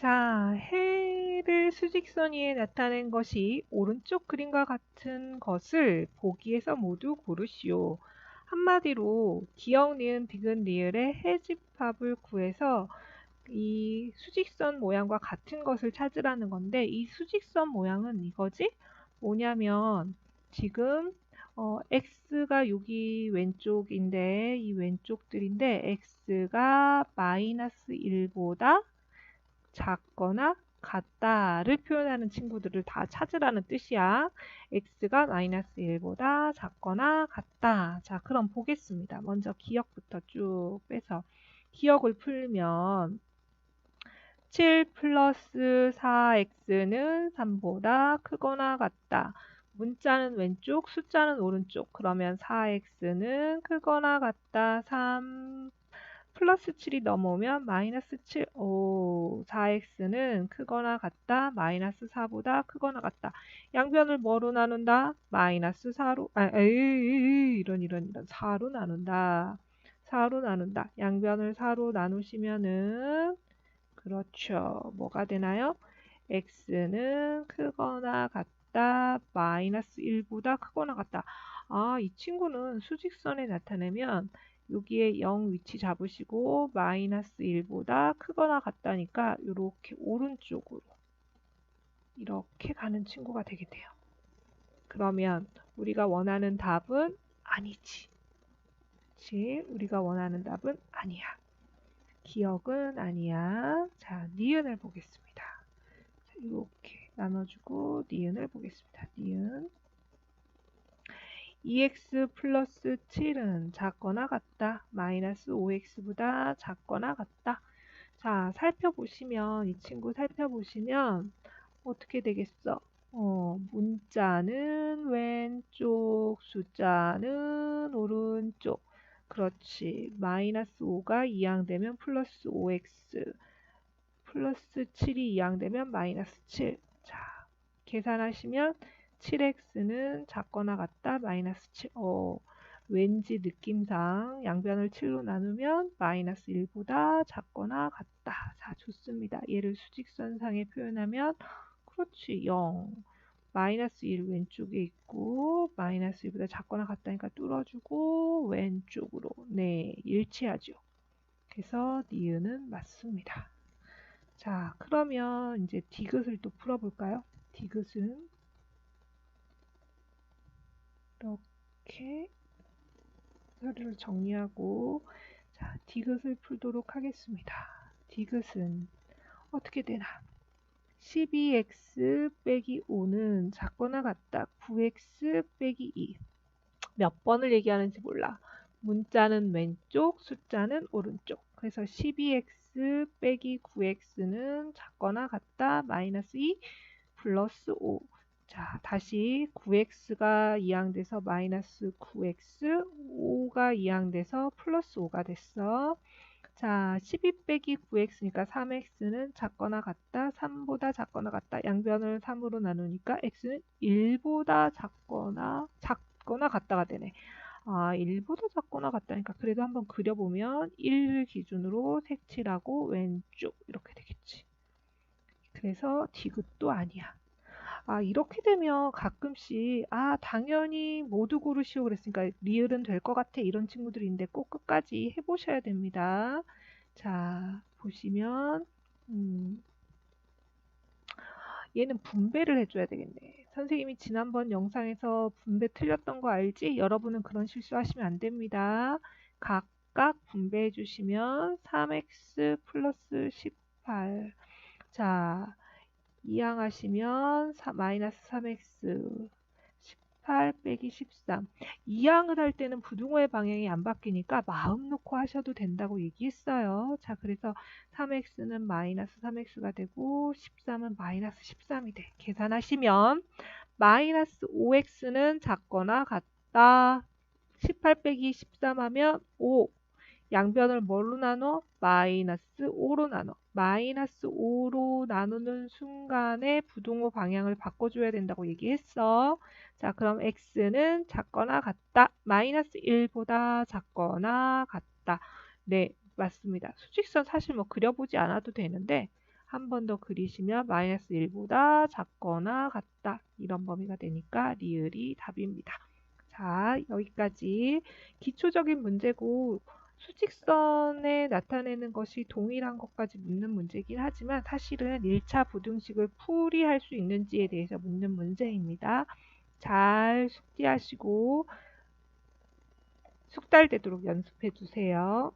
자, 해를 수직선 위에 나타낸 것이 오른쪽 그림과 같은 것을 보기에서 모두 고르시오. 한마디로 기역, 니은, 디귿, 리을의 해집합을 구해서 이 수직선 모양과 같은 것을 찾으라는 건데 이 수직선 모양은 이거지? 뭐냐면 지금 어, x가 여기 왼쪽인데 이 왼쪽들인데 x가 마이너스 1보다 작거나 같다를 표현하는 친구들을 다 찾으라는 뜻이야. x가 마이너스 1보다 작거나 같다. 자, 그럼 보겠습니다. 먼저 기억부터 쭉 빼서 기억을 풀면 7 플러스 4x는 3보다 크거나 같다. 문자는 왼쪽, 숫자는 오른쪽. 그러면 4x는 크거나 같다. 3 플러스 7이 넘어오면 마이너스 7, 오, 4x는 크거나 같다, 마이너스 4보다 크거나 같다. 양변을 뭐로 나눈다? 마이너스 4로, 아, 에이, 이런, 이런, 이런, 4로 나눈다. 4로 나눈다. 양변을 4로 나누시면은, 그렇죠. 뭐가 되나요? x는 크거나 같다, 마이너스 1보다 크거나 같다. 아, 이 친구는 수직선에 나타내면 여기에 0 위치 잡으시고 마이너스 1보다 크거나 같다니까 이렇게 오른쪽으로 이렇게 가는 친구가 되겠네요. 그러면 우리가 원하는 답은 아니지. 그치? 우리가 원하는 답은 아니야. 기억은 아니야. 자, 니은을 보겠습니다. 자, 이렇게 나눠주고 니은을 보겠습니다. 니은 2x 플러스 7은 작거나 같다. 마이너스 5x보다 작거나 같다. 자, 살펴보시면, 이 친구 살펴보시면, 어떻게 되겠어? 어, 문자는 왼쪽, 숫자는 오른쪽. 그렇지. 마이너스 5가 이항되면 플러스 5x. 플러스 7이 이항되면 마이너스 7. 자, 계산하시면 7x는 작거나 같다? 마이너스 7 어, 왠지 느낌상 양변을 7로 나누면 마이너스 1보다 작거나 같다. 자 좋습니다. 얘를 수직선상에 표현하면 그렇지 0 마이너스 1 왼쪽에 있고 마이너스 1보다 작거나 같다니까 뚫어주고 왼쪽으로. 네 일치하죠. 그래서 니은은 맞습니다. 자 그러면 이제 디귿을 또 풀어볼까요? 디귿은 이렇게 서류를 정리하고 자, 디귿을 풀도록 하겠습니다. 디귿은 어떻게 되나? 12x 빼기 5는 작거나 같다. 9x 빼기 2. 몇 번을 얘기하는지 몰라. 문자는 왼쪽, 숫자는 오른쪽. 그래서 12x 빼기 9x는 작거나 같다. 마이너스 2 플러스 5. 자, 다시 9x가 이항돼서 마이너스 9x, 5가 이항돼서 플러스 5가 됐어. 자, 12 빼기 9x니까 3x는 작거나 같다, 3보다 작거나 같다. 양변을 3으로 나누니까 x는 1보다 작거나 작거나 같다가 되네. 아, 1보다 작거나 같다니까 그래도 한번 그려보면 1 기준으로 색칠하고 왼쪽 이렇게 되겠지. 그래서 디귿도 아니야. 아, 이렇게 되면 가끔씩, 아, 당연히 모두 고르시오 그랬으니까 리을은 될 것 같아. 이런 친구들인데 꼭 끝까지 해보셔야 됩니다. 자, 보시면, 음, 얘는 분배를 해줘야 되겠네. 선생님이 지난번 영상에서 분배 틀렸던 거 알지? 여러분은 그런 실수 하시면 안 됩니다. 각각 분배해 주시면 3x 플러스 18. 자, 이항하시면 마이너스 3x 18 빼기 13 이항을 할 때는 부등호의 방향이 안 바뀌니까 마음 놓고 하셔도 된다고 얘기했어요. 자 그래서 3x는 마이너스 3x가 되고 13은 마이너스 13이 돼. 계산하시면 마이너스 5x는 작거나 같다. 18 빼기 13 하면 5 양변을 뭘로 나눠? 마이너스 5로 나눠. 마이너스 5로 나누는 순간에 부동호 방향을 바꿔줘야 된다고 얘기했어. 자, 그럼 x는 작거나 같다. 마이너스 1보다 작거나 같다. 네, 맞습니다. 수직선 사실 뭐 그려보지 않아도 되는데 한 번 더 그리시면 마이너스 1보다 작거나 같다. 이런 범위가 되니까 리을이 답입니다. 자, 여기까지 기초적인 문제고 수직선에 나타내는 것이 동일한 것까지 묻는 문제긴 하지만 사실은 1차 부등식을 풀이할 수 있는지에 대해서 묻는 문제입니다. 잘 숙지하시고 숙달되도록 연습해 주세요.